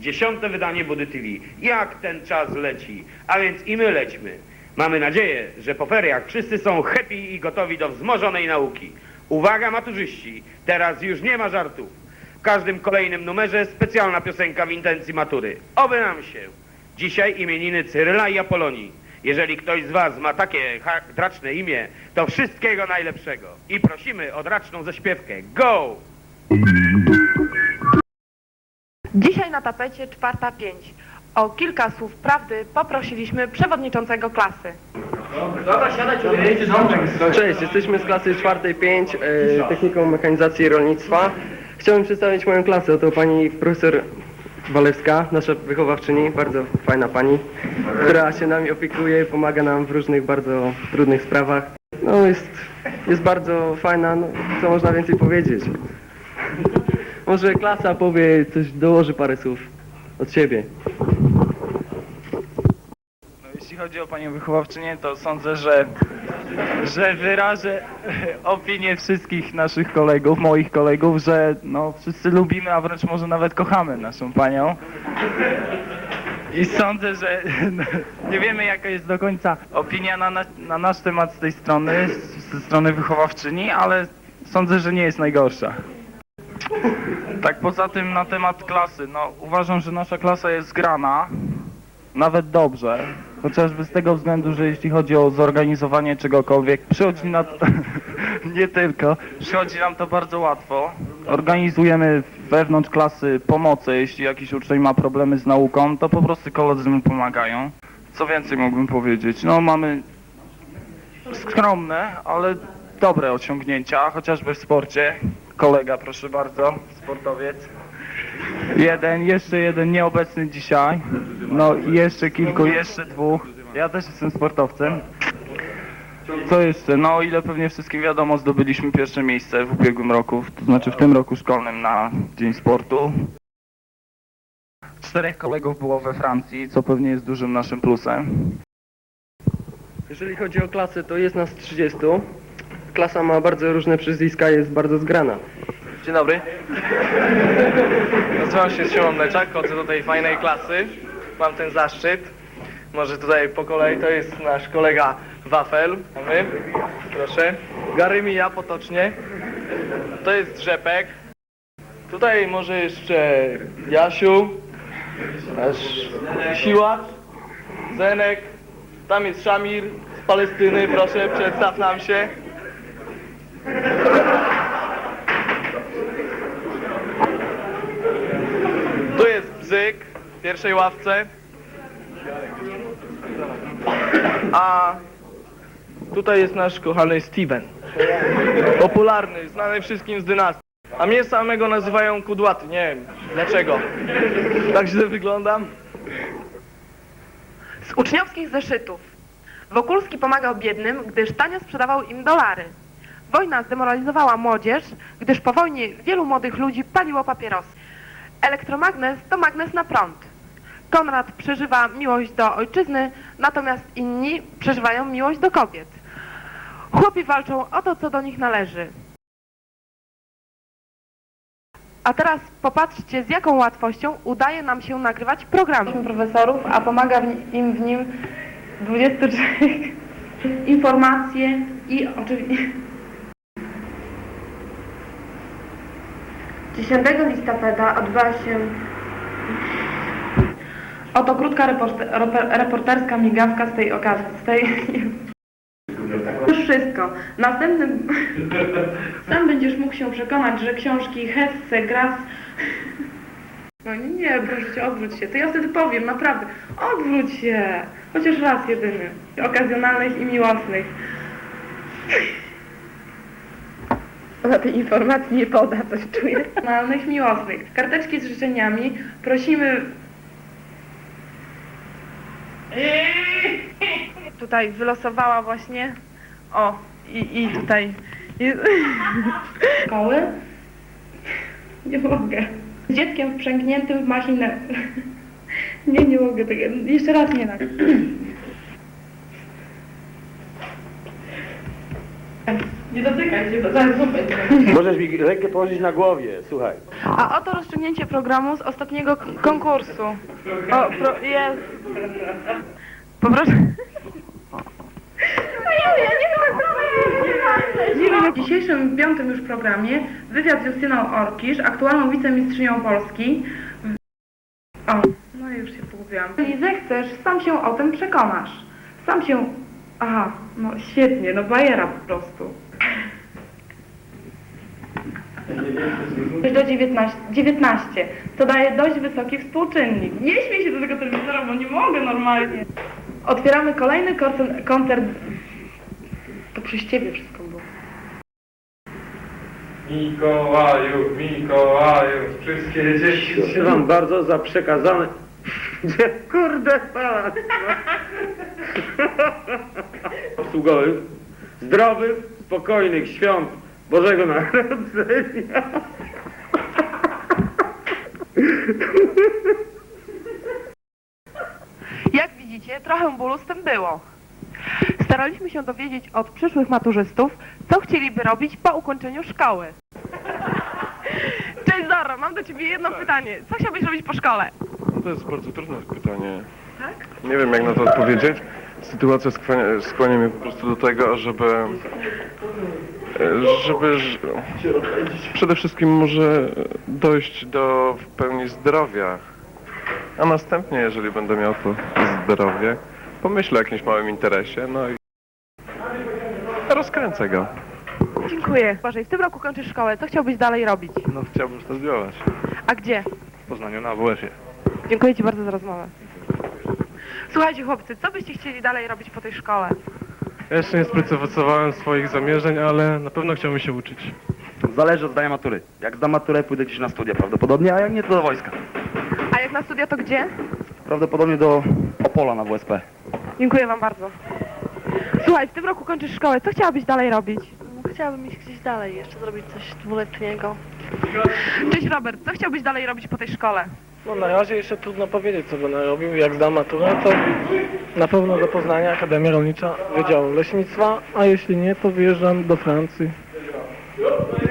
dziesiąte wydanie Budy TV. Jak ten czas leci, a więc i my lećmy. Mamy nadzieję, że po feriach wszyscy są happy i gotowi do wzmożonej nauki. Uwaga maturzyści, teraz już nie ma żartów. W każdym kolejnym numerze specjalna piosenka w intencji matury. Oby nam się. Dzisiaj imieniny Cyryla i Apolonii. Jeżeli ktoś z was ma takie draczne imię, to wszystkiego najlepszego. I prosimy o draczną zaśpiewkę. Go! Dzisiaj na tapecie czwarta pięć. O kilka słów prawdy poprosiliśmy przewodniczącego klasy. Cześć, jesteśmy z klasy czwartej 5, e, techniką mechanizacji i rolnictwa. Chciałbym przedstawić moją klasę. Oto pani profesor Walewska, nasza wychowawczyni, bardzo fajna pani, która się nami opiekuje, pomaga nam w różnych bardzo trudnych sprawach. No jest, jest bardzo fajna, no, co można więcej powiedzieć. Może klasa powie coś, dołoży parę słów od siebie. No, jeśli chodzi o panią wychowawczynię, to sądzę, że, że wyrażę opinię wszystkich naszych kolegów, moich kolegów, że no, wszyscy lubimy, a wręcz może nawet kochamy naszą panią. I sądzę, że nie wiemy jaka jest do końca opinia na, na, na nasz temat z tej strony, z- ze strony wychowawczyni, ale sądzę, że nie jest najgorsza. Tak poza tym na temat klasy, no uważam, że nasza klasa jest zgrana, nawet dobrze. Chociażby z tego względu, że jeśli chodzi o zorganizowanie czegokolwiek, przychodzi na to, nie tylko, przychodzi nam to bardzo łatwo. Organizujemy wewnątrz klasy pomoce, jeśli jakiś uczeń ma problemy z nauką, to po prostu koledzy mu pomagają. Co więcej mógłbym powiedzieć? No mamy skromne, ale dobre osiągnięcia, chociażby w sporcie. Kolega, proszę bardzo, sportowiec. Jeden, jeszcze jeden nieobecny dzisiaj. No i jeszcze kilku, jeszcze dwóch. Ja też jestem sportowcem. Co jeszcze? No o ile pewnie wszystkim wiadomo, zdobyliśmy pierwsze miejsce w ubiegłym roku, to znaczy w tym roku szkolnym na Dzień Sportu. Czterech kolegów było we Francji, co pewnie jest dużym naszym plusem. Jeżeli chodzi o klasę, to jest nas 30. Klasa ma bardzo różne przyzwiska, jest bardzo zgrana. Dzień dobry. Nazywam się Szymon Mleczak, chodzę do tej fajnej klasy. Mam ten zaszczyt. Może tutaj po kolei to jest nasz kolega Wafel. A my, proszę. Garymija potocznie. To jest Rzepek. Tutaj może jeszcze Jasiu. Nasz Siłacz. Zenek. Tam jest Szamir z Palestyny. Proszę, przedstaw nam się. Tu jest Bzyk w pierwszej ławce. A tutaj jest nasz kochany Steven. Popularny, znany wszystkim z dynastii. A mnie samego nazywają Kudłaty, nie wiem dlaczego. Tak źle wyglądam. Z uczniowskich zeszytów. Wokulski pomagał biednym, gdyż tanio sprzedawał im dolary. Wojna zdemoralizowała młodzież, gdyż po wojnie wielu młodych ludzi paliło papierosy. Elektromagnes to magnes na prąd. Konrad przeżywa miłość do ojczyzny, natomiast inni przeżywają miłość do kobiet. Chłopi walczą o to, co do nich należy. A teraz popatrzcie, z jaką łatwością udaje nam się nagrywać program. profesorów, a pomaga im w nim 23 informacje i oczywiście... 10 listopada odbyła się oto krótka reporterska migawka z tej okazji. Z tej... Już wszystko. Następnym... Sam będziesz mógł się przekonać, że książki Hesse, Grass... No nie, nie, proszę cię, odwróć się. To ja wtedy powiem, naprawdę. Odwróć się. Chociaż raz jedyny. Okazjonalnych i miłosnych. Ona tej informacji nie poda, coś czuję. Okazjonalnych, miłosnych. Karteczki z życzeniami. Prosimy... Tutaj wylosowała właśnie... O, i, i tutaj... I... Szkoły? Nie mogę. Z dzieckiem wprzęgniętym w machinę. Nie, nie mogę tego. Jeszcze raz nie tak. Nie dotykaj się, bo zaraz. Możesz mi rękę położyć na głowie, słuchaj. A oto rozstrzygnięcie programu z ostatniego k- konkursu. O, pro, jest. Poproszę. W dzisiejszym piątym już programie wywiad z Justyną Orkisz, aktualną wicemistrzynią Polski. O, no już się pogubiłam. Jeżeli zechcesz, sam się o tym przekonasz. Sam się... Aha, no świetnie, no bajera po prostu. Do 19, 19, to daje dość wysoki współczynnik. Nie śmiej się do tego telewizora, bo nie mogę normalnie. Otwieramy kolejny koncert, koncert. To przez ciebie wszystko było. Mikołaju, Mikołaju, wszystkie dzieci Dziękuję wam bardzo za przekazane... Gdzie kurde pan? Obsługowych, zdrowych, spokojnych świąt Bożego Narodzenia. Jak widzicie, trochę bólu z tym było. Staraliśmy się dowiedzieć od przyszłych maturzystów, co chcieliby robić po ukończeniu szkoły. Cześć Zoro, mam do ciebie jedno pytanie. Co chciałbyś robić po szkole? To jest bardzo trudne pytanie. Nie wiem jak na to odpowiedzieć. Sytuacja skłania, skłania mnie po prostu do tego, żeby... żeby... Przede wszystkim może dojść do w pełni zdrowia. A następnie, jeżeli będę miał to zdrowie, pomyślę o jakimś małym interesie, no i rozkręcę go. Dziękuję. Boże, w tym roku kończysz szkołę. Co chciałbyś dalej robić? No chciałbym studiować A gdzie? w Poznaniu na WF-ie. Dziękuję Ci bardzo za rozmowę. Słuchajcie chłopcy, co byście chcieli dalej robić po tej szkole? Ja jeszcze nie sprecyzowałem swoich zamierzeń, ale na pewno chciałbym się uczyć. Zależy od zdania matury. Jak zdam maturę, pójdę gdzieś na studia prawdopodobnie, a jak nie, to do wojska. A jak na studia, to gdzie? Prawdopodobnie do Opola na WSP. Dziękuję Wam bardzo. Słuchaj, w tym roku kończysz szkołę. Co chciałabyś dalej robić? Chciałabym iść gdzieś dalej, jeszcze zrobić coś dwuletniego. Cześć Robert, co chciałbyś dalej robić po tej szkole? No na razie jeszcze trudno powiedzieć, co będę robił. Jak zdam maturę, to na pewno do Poznania Akademia Rolnicza Wydziału Leśnictwa, a jeśli nie, to wyjeżdżam do Francji.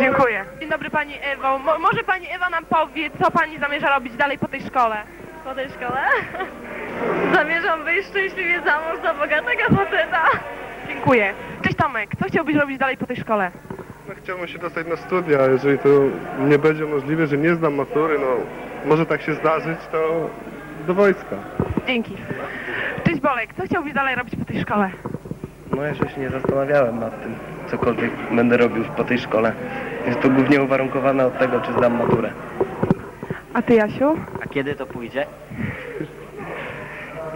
Dziękuję. Dzień dobry Pani Ewo. Mo może Pani Ewa nam powie, co Pani zamierza robić dalej po tej szkole? Po tej szkole zamierzam wyjść szczęśliwie za mąż za bogatego faceta. Dziękuję. Cześć Tomek, co chciałbyś robić dalej po tej szkole? No, chciałbym się dostać na studia, jeżeli to nie będzie możliwe, że nie zdam matury, no może tak się zdarzyć, to do wojska. Dzięki. Cześć Bolek, co chciałbyś dalej robić po tej szkole? No jeszcze się nie zastanawiałem nad tym, cokolwiek będę robił po tej szkole. Jest to głównie uwarunkowane od tego, czy zdam maturę. A Ty Jasiu? A kiedy to pójdzie?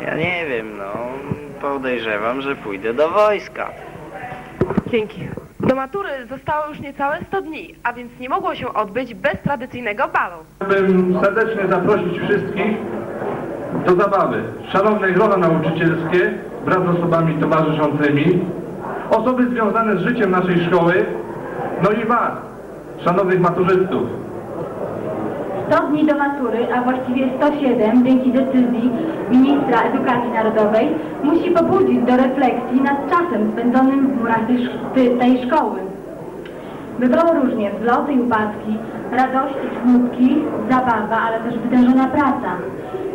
Ja nie wiem, no. Podejrzewam, że pójdę do wojska. Dzięki. Do matury zostało już niecałe 100 dni, a więc nie mogło się odbyć bez tradycyjnego balu. Chciałbym serdecznie zaprosić wszystkich do zabawy. Szanowne grono nauczycielskie wraz z osobami towarzyszącymi, osoby związane z życiem naszej szkoły, no i Was, szanownych maturzystów. 100 dni do matury, a właściwie 107 dzięki decyzji ministra edukacji narodowej musi pobudzić do refleksji nad czasem spędzonym w murach tej, tej szkoły. Bywało różnie, wzloty i upadki, radości, smutki, zabawa, ale też wytężona praca.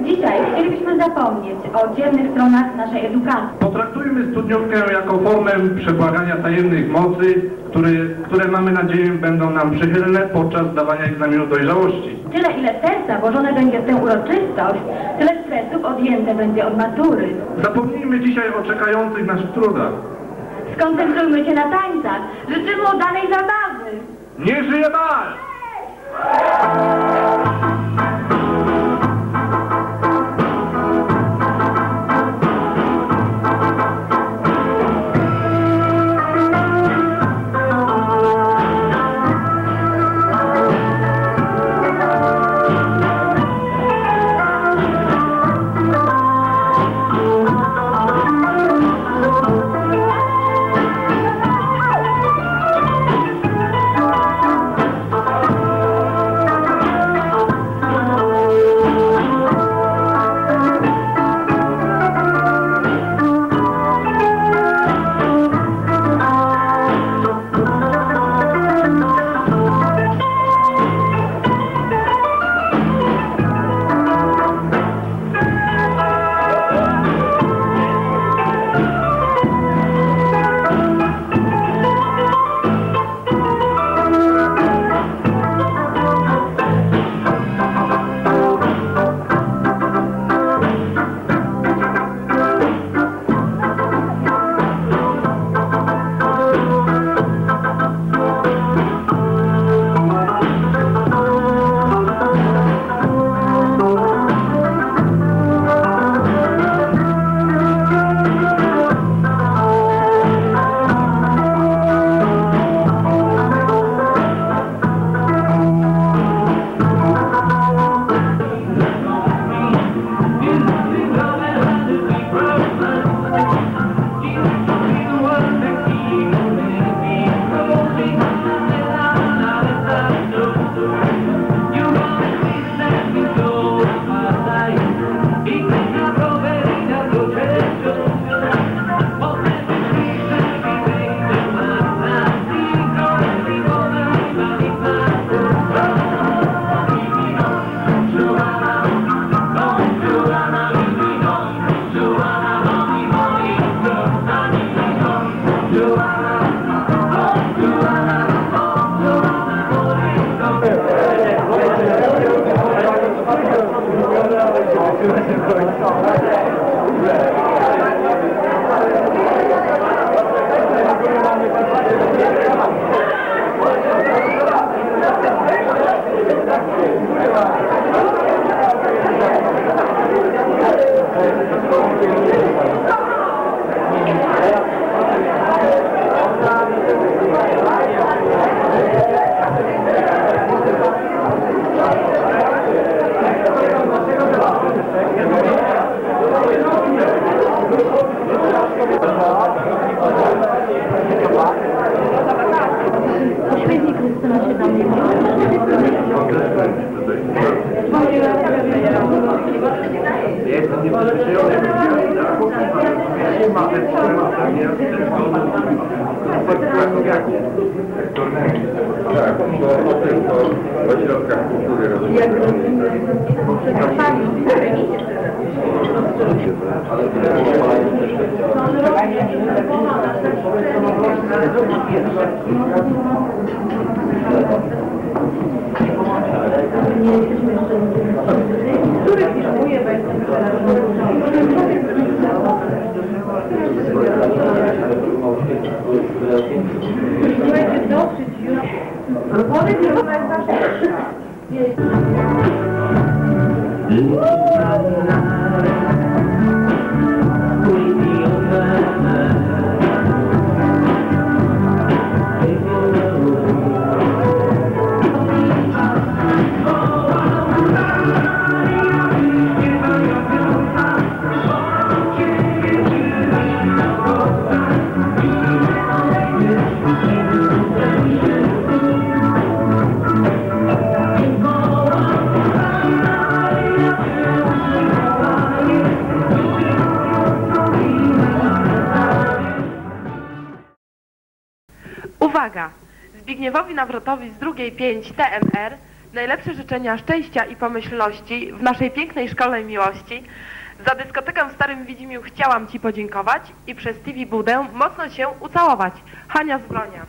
Dzisiaj chcielibyśmy zapomnieć o dzielnych stronach naszej edukacji. Potraktujmy studniówkę jako formę przebłagania tajemnych mocy, które, które mamy nadzieję będą nam przychylne podczas zdawania egzaminu dojrzałości. Tyle ile serca włożone będzie w tę uroczystość, tyle stresów odjęte będzie od matury. Zapomnijmy dzisiaj o czekających naszych trudach. Skoncentrujmy się na tańcach. Życzymy udanej zabawy. Nie żyje bal! Спасибо, что Nie Tak, bo o tym to o środkach kultury rozmawiamy. Nie jesteśmy jeszcze... Który firmuje będzie... Понимаете, дальше чьё? Помните, у нас наша... Здесь. Uwaga! Zbigniewowi Nawrotowi z drugiej 5 TMR najlepsze życzenia szczęścia i pomyślności w naszej pięknej szkole miłości. Za dyskotekę w Starym Widzimiu chciałam Ci podziękować i przez TV Budę mocno się ucałować. Hania z Wronia.